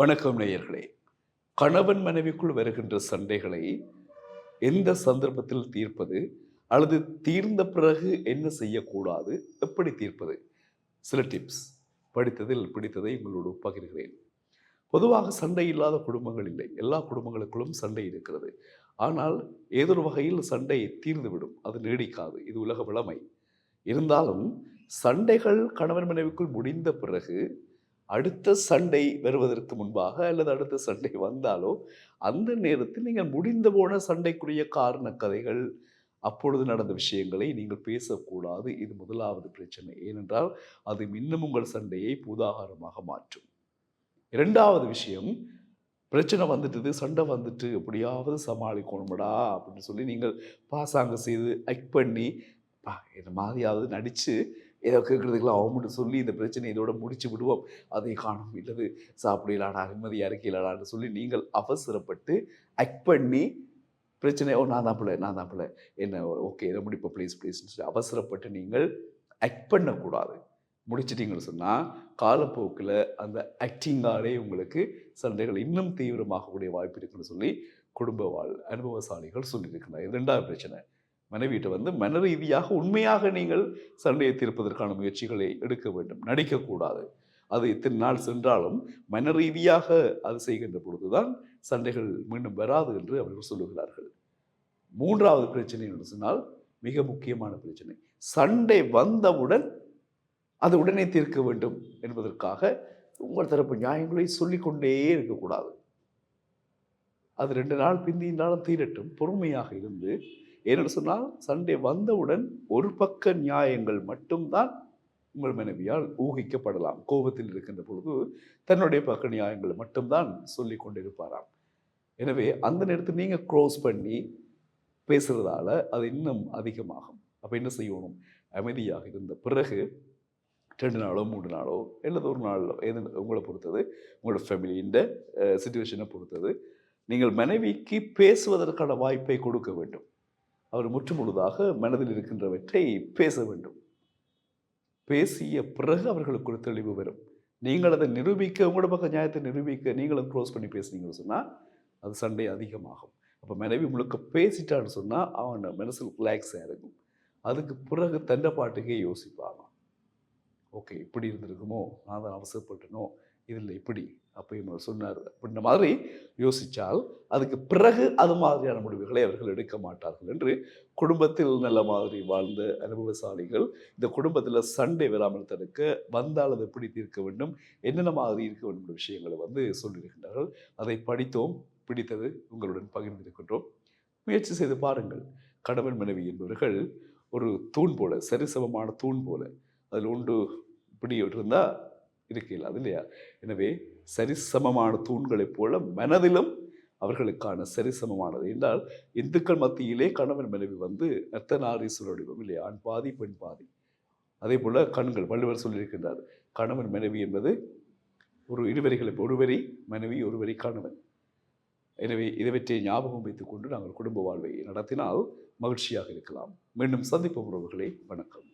வணக்கம் நேயர்களே. கணவன் மனைவிக்குள் வருகின்ற சண்டைகளை எந்த சந்தர்ப்பத்தில் தீர்ப்பது? அல்லது தீர்ந்த பிறகு என்ன செய்யக்கூடாது? எப்படி தீர்ப்பது? சில டிப்ஸ் படித்ததில் பிடித்ததை உங்களோடு பகிர்கிறேன். பொதுவாக சண்டை இல்லாத குடும்பங்கள் இல்லை. எல்லா குடும்பங்களுக்குள்ளும் சண்டை இருக்கிறது. ஆனால் ஏதொரு வகையில் சண்டை தீர்ந்துவிடும். அது நீடிக்காது. இது உலக விளமை. இருந்தாலும் சண்டைகள் கணவன் மனைவிக்குள் முடிந்த பிறகு அடுத்த சண்டை வருவதற்கு முன்பாக அல்லது அடுத்த சண்டை வந்தாலோ அந்த நேரத்தில் நீங்கள் முடிந்து போன சண்டைக்குரிய காரண கதைகள் அப்பொழுது நடந்த விஷயங்களை நீங்கள் பேசக்கூடாது. இது முதலாவது பிரச்சனை. ஏனென்றால் அது இன்னும் உங்கள் சண்டையை பூதாகாரமாக மாற்றும். இரண்டாவது விஷயம் பிரச்சனை வந்துட்டுது சண்டை வந்துட்டு எப்படியாவது சமாளிக்கணும்டா அப்படின்னு சொல்லி நீங்கள் பாசாங்க செய்து ஆக்ட் பண்ணி பா என்ன மாதிரியாவது நடித்து ஏதோ கேட்குறதுக்கெல்லாம் அவங்கள்ட்ட சொல்லி இந்த பிரச்சனை இதோட முடிச்சு விடுவோம். அதை காணும் இல்லது. சாப்பிடலாடா அகமதி இருக்கலாடான்னு சொல்லி நீங்கள் அவசரப்பட்டு ஆக்ட் பண்ணி பிரச்சனை ஓ நான் தான் பிள்ளை நான் தான் பிள்ளை. என்ன ஓகே இதை முடிப்போம் ப்ளீஸ் ப்ளீஸ்னு சொல்லி அவசரப்பட்டு நீங்கள் ஆக்ட் பண்ணக்கூடாது. முடிச்சிட்டிங்கன்னு சொன்னால் காலப்போக்கில் அந்த ஆக்டிங்காலே உங்களுக்கு சண்டைகள் இன்னும் தீவிரமாகக்கூடிய வாய்ப்பு இருக்குன்னு சொல்லி குடும்ப வாழ் அனுபவசாலிகள் சொல்லியிருக்கிறார் இது ரெண்டாவது பிரச்சனை. மனைவியிட்ட வந்து மன ரீதியாக உண்மையாக நீங்கள் சண்டையை தீர்ப்பதற்கான முயற்சிகளை எடுக்க வேண்டும். நடிக்கக்கூடாது. அது இத்தனை நாள் சென்றாலும் மன ரீதியாக அது செய்கின்ற பொழுதுதான் சண்டைகள் மீண்டும் வராது என்று அவர்கள் சொல்லுகிறார்கள். மூன்றாவது பிரச்சனை என்று சொன்னால் மிக முக்கியமான பிரச்சனை. சண்டை வந்தவுடன் அது உடனே தீர்க்க வேண்டும் என்பதற்காக உங்கள் தரப்பு நியாயங்களை சொல்லிக்கொண்டே இருக்கக்கூடாது. அது ரெண்டு நாள் பிந்தினாலும் தீரட்டும். பொறுமையாக இருந்து ஏனென்று சொன்னால் சண்டே வந்தவுடன் ஒரு பக்க நியாயங்கள் மட்டும்தான் உங்கள் மனைவியால் ஊகிக்கப்படலாம். கோபத்தில் இருக்கின்ற பொழுது தன்னுடைய பக்க நியாயங்களை மட்டும்தான் சொல்லி கொண்டிருப்பாராம். எனவே அந்த நேரத்தில் நீங்கள் க்ளோஸ் பண்ணி பேசுகிறதால அது இன்னும் அதிகமாகும். அப்போ என்ன செய்யணும்? அமைதியாக இருந்த பிறகு ரெண்டு நாளோ மூணு நாளோ அல்லது ஒரு நாளோ எது உங்களை பொறுத்தது உங்களோட ஃபேமிலியின் சுச்சுவேஷனை பொறுத்தது நீங்கள் மனைவிக்கு பேசுவதற்கான வாய்ப்பை கொடுக்க வேண்டும். அவர் முற்றுமுழுதாக மனதில் இருக்கின்றவற்றை பேச வேண்டும். பேசிய பிறகு அவர்களுக்கு ஒரு தெளிவு வரும். நீங்கள் அதை நிரூபிக்க உங்களோட பக்கம் நியாயத்தை நிரூபிக்க நீங்களும் க்ளோஸ் பண்ணி பேசுனீங்கன்னு சொன்னால் அது சண்டை அதிகமாகும். அப்போ மனைவி முழுக்க பேசிட்டான்னு சொன்னால் அவன் மனசில் ரிலாக்ஸாக இருக்கும். அதுக்கு பிறகு தண்டை பாட்டுக்கே யோசிப்பாங்க. ஓகே இப்படி இருந்திருக்குமோ? நான் தான் அவசரப்பட்டனோ? இதில் இப்படி. அப்பயும் அவர் சொன்னார். அப்படின்ற மாதிரி யோசித்தால் அதுக்கு பிறகு அது மாதிரியான முடிவுகளை அவர்கள் எடுக்க மாட்டார்கள் என்று குடும்பத்தில் நல்ல மாதிரி வாழ்ந்த அனுபவசாலிகள் இந்த குடும்பத்தில் சண்டை வராமல் தடுக்க வந்தால் அதை எப்படி தீர்க்க வேண்டும் என்னென்ன மாதிரி இருக்க வேண்டும் என்ற விஷயங்களை வந்து சொல்லியிருக்கின்றார்கள். அதை படித்தோம் பிடித்தது உங்களுடன் பகிர்ந்திருக்கின்றோம் முயற்சி செய்து பாருங்கள். கணவன் மனைவி என்பவர்கள் ஒரு தூண் போல சரிசமமான தூண் போல அதில் உண்டு இப்படி இருந்தால் இருக்கையில் அது இல்லையா? எனவே சரிசமமான தூண்களைப் போல மனதிலும் அவர்களுக்கான சரிசமமானது. என்றால் இந்துக்கள் மத்தியிலே கணவன் மனைவி வந்து அர்த்தநாரீஸ்வர வடிவம் இல்லையா? ஆண் பாதி பெண் பாதி. அதே போல் கண்கள் வள்ளுவர் சொல்லியிருக்கின்றார் கணவன் மனைவி என்பது ஒரு இருவரிகளை ஒருவரி மனைவி ஒருவரி கணவன். எனவே இதைவற்றை ஞாபகம் வைத்துக் கொண்டு நாங்கள் குடும்ப வாழ்வை நடத்தினால் மகிழ்ச்சியாக இருக்கலாம். மீண்டும் சந்திப்போம் உறவுகளை. வணக்கம்.